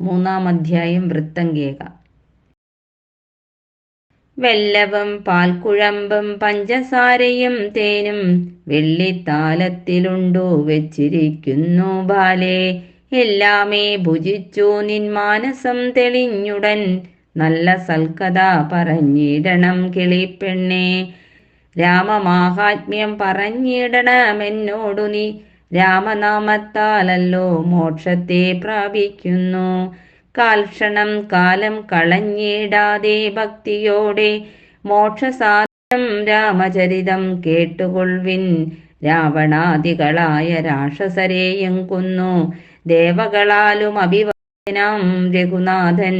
മൂന്നാം അധ്യായം വൃത്തം കേക വെല്ലവും പാൽക്കുഴമ്പും പഞ്ചസാരയും തേനും വെള്ളിത്താലത്തിലുണ്ടു വെച്ചിരിക്കുന്നു ബാലേ. എല്ലാമേ ഭുജിച്ചു നിൻ മാനസം തെളിഞ്ഞുടൻ നല്ല സൽക്കഥ പറഞ്ഞിടണം കിളിപ്പെണ്ണേ രാമമാഹാത്മ്യം പറഞ്ഞിടണമെന്നോടു നീ രാമനാമത്താലല്ലോ മോക്ഷത്തെ പ്രാപിക്കുന്നു. കാൽക്ഷണം കാലം കളഞ്ഞിടാതെ ഭക്തിയോടെ മോക്ഷസാധനം രാമചരിതം കേട്ടുകൊള്ളിൻ രാവണാദികളായ രാക്ഷസരെയും കൊന്നു ദേവകളാലും അഭിവാദനം രഘുനാഥൻ.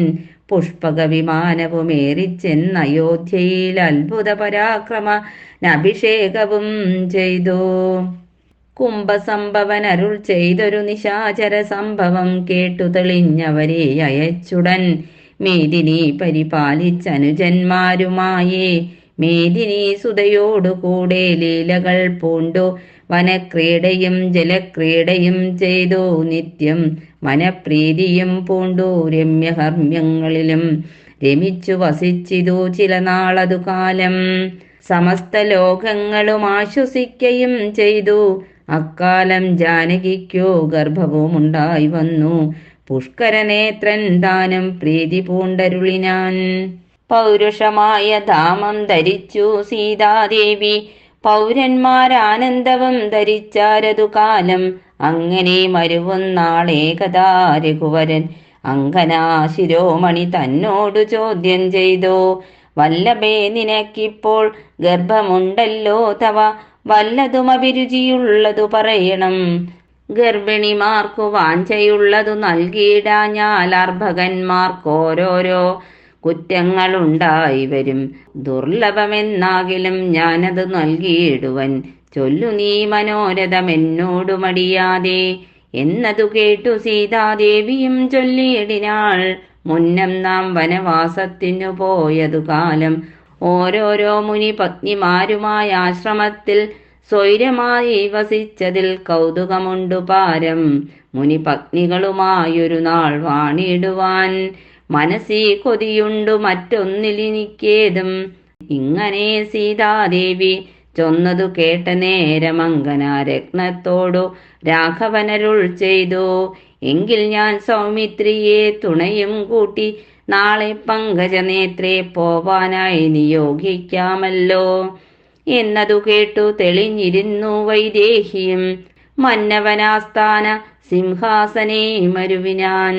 പുഷ്പക വിമാനവുമേറിച്ചെന്ന് അയോധ്യയിൽ അത്ഭുത പരാക്രമ അഭിഷേകവും ചെയ്തു. കുംഭസംഭവൻ അരുൾ ചെയ്തൊരു നിശാചര സംഭവം കേട്ടു തെളിഞ്ഞവരെ അയച്ചുടൻ. മേദിനി പരിപാലിച്ചനുജന്മാരുമായേ. മേദിനി സുതയോടുകൂടെ ലീലകൾ പൂണ്ടു. വനക്രീഡയും ജലക്രീഡയും ചെയ്തു. നിത്യം വനപ്രീതിയും പൂണ്ടു. രമ്യഹർമ്മ്യങ്ങളിലും രമിച്ചു വസിച്ചിതു ചില നാളതു കാലം സമസ്ത ലോകങ്ങളും ആശ്വസിക്കയും ചെയ്തു. അക്കാലം ജാനകിക്കോ ഗർഭവുമുണ്ടായി വന്നു. പുഷ്കരനേത്രൻ ദാനം പ്രീതി പൂണ്ടരുളിനാൻ. പൗരുഷമായ ധാമം ധരിച്ചു സീതാദേവി. പൗരന്മാരാനന്ദവും ധരിച്ചാരതു കാലം അങ്ങനെ മരുവുന്നാളേകഥാ രഘുവരൻ. അങ്കനാ ശിരോമണി തന്നോടു ചോദ്യം ചെയ്തോ. വല്ലഭേ നിനക്കിപ്പോൾ ഗർഭമുണ്ടല്ലോ തവ. വല്ലതും അഭിരുചിയുള്ളതു പറയണം. ഗർഭിണിമാർക്കു വാഞ്ചയുള്ളതു നൽകിയിടാഞ്ഞാൽ അർഭകന്മാർക്കോരോരോ കുറ്റങ്ങളുണ്ടായി വരും. ദുർലഭമെന്നാകിലും ഞാനത് നൽകിയിടുവൻ. ചൊല്ലു നീ മനോരഥമെന്നോടു മടിയാതെ എന്നതു കേട്ടു സീതാദേവിയും ചൊല്ലിയിടിനാൾ. മുന്നം നാം വനവാസത്തിനു പോയതു കാലം ഓരോരോ മുനി പത്നിമാരുമായ ആശ്രമത്തിൽ സ്വൈരമായി വസിച്ചതിൽ കൗതുകമുണ്ടു പാരം. മുനി പത്നികളുമായൊരു നാൾ വാണിടുവാൻ മനസ്സി കൊതിയുണ്ടു മറ്റൊന്നിലിനിക്കേതും. ഇങ്ങനെ സീതാദേവി ചൊന്നതു കേട്ട നേരമങ്കന രത്നത്തോടു രാഘവനരുൾ ചെയ്തു. എങ്കിൽ ഞാൻ സൗമിത്രിയെ തുണയും കൂട്ടി നാളെ പങ്കജനേത്രേ പോവാനായി നിയോഗിക്കാമല്ലോ. എന്നതു കേട്ടു തെളിഞ്ഞിരുന്നു വൈദേഹിയും മന്നവനാസ്ഥാന സിംഹാസനേ മരുവിനാൻ.